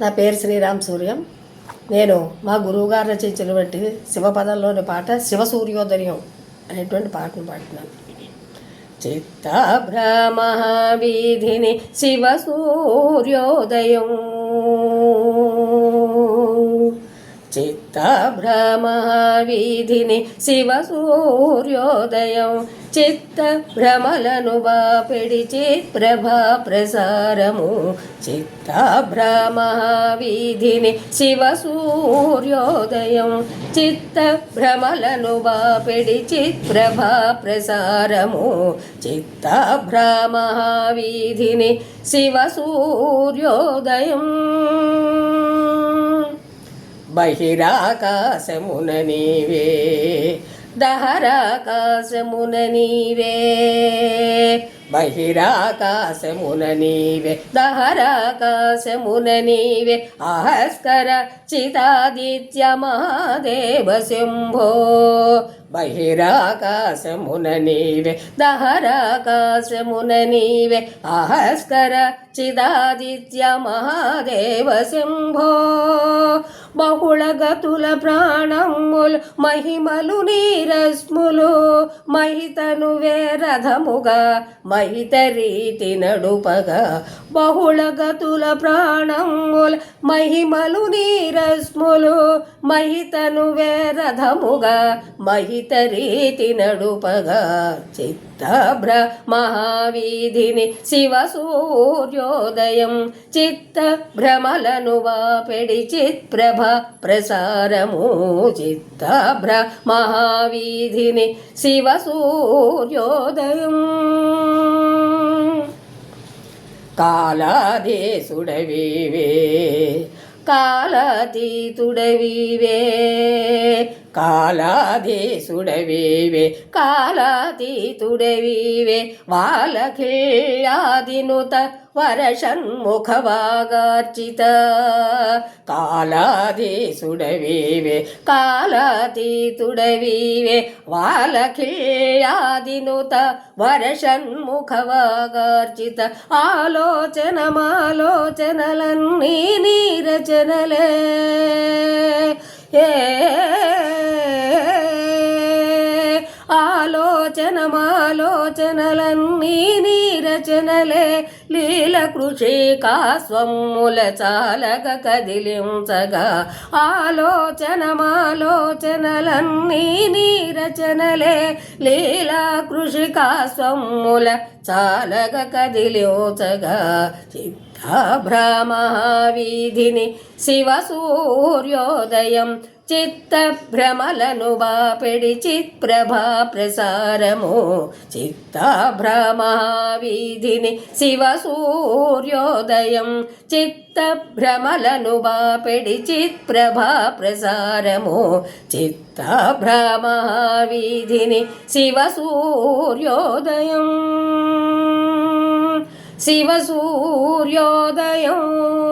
నా పేరు శ్రీరామ్ సూర్యం. నేను మా గురువుగారు రచించినటువంటి శివపదంలోని పాట శివ సూర్యోదయం అనేటువంటి పాటను పాడుతున్నాను. చిత్తాభ్రమ వీధిని శివ సూర్యోదయం చిత్తభ్రమ వీధిని శివ సూర్యోదయం. చిత్త భ్రమలను బాపిడి చిత్ప్రభా ప్రసారము. చిత్త వీధిని శివ సూర్యోదయం. చిత్త భ్రమలను బాపిడి చిత్ప్రభా ప్రసారము. చిత్త వీధిని శివ సూర్యోదయం. బహిరాకాశమున నీవే దహరాకాశమున నీవే. బహిరాకాశమున నీవే దహరాకాశమున నీవే ఆస్కర చితాదిత్య మహాదేవ శంభో. బహిరాకాశమున నీవే దహరాకాశమున నీవే ఆహస్కర చిదాదిత్య మహాదేవ శంభో. బహుళగతుల ప్రాణములు మహిమలు నీరస్ములు మహితను వేరథముగా మైతరీతి నడుపగా బహుళ గతుల ప్రాణముల మహిమలు నీరస్ములు మహితను వేరథముగా మహితరీతి నడుపగా చిత్తభ్ర మహావీధిని శివ సూర్యోదయం చిత్త భ్రమలను వాపెడి చిత్ప్రభ ప్రసారము చిత్తభ్ర మహావీధిని శివ సూర్యోదయం కాలాదేశుడవివే కాలాతీతుడవివే కాలాధీసుడవీవే కాలాతీతుడవీవే వాలఖిల్యాదినుత వరషణ్ముఖవాగార్చిత. కాలాధీసుడవీవే కాలాతీతుడవీవే వాలఖిల్యాదినుత వరషణ్ముఖవాగార్చిత. ఆలోచనమాలోచనలన్నీ నీ రచనలే. ఆలోచనమాలోచనలన్నీ నీ రచనలే. లీల కృషి కాస్వమ్ముల చాలక కదిలించగా. ఆలోచనమాలోచనలన్నీ నీ రచనలే. లీలా కృషి కాస్వమ్ముల చాలక కదిలించగా. చిత్తాభ్రమహావీధిని శివ సూర్యోదయం చిత్తభ్రమలను బాపెడి చిత్ప్రభా ప్రసారము. చిత్తభ్రమహావీధిని శివ సూర్యోదయం. చిత్తభ్రమలను బాపెడి చిత్ప్రభా ప్రసారము. చిత్తభ్రమహావీధిని శివ సూర్యోదయం. శివ సూర్యోదయం.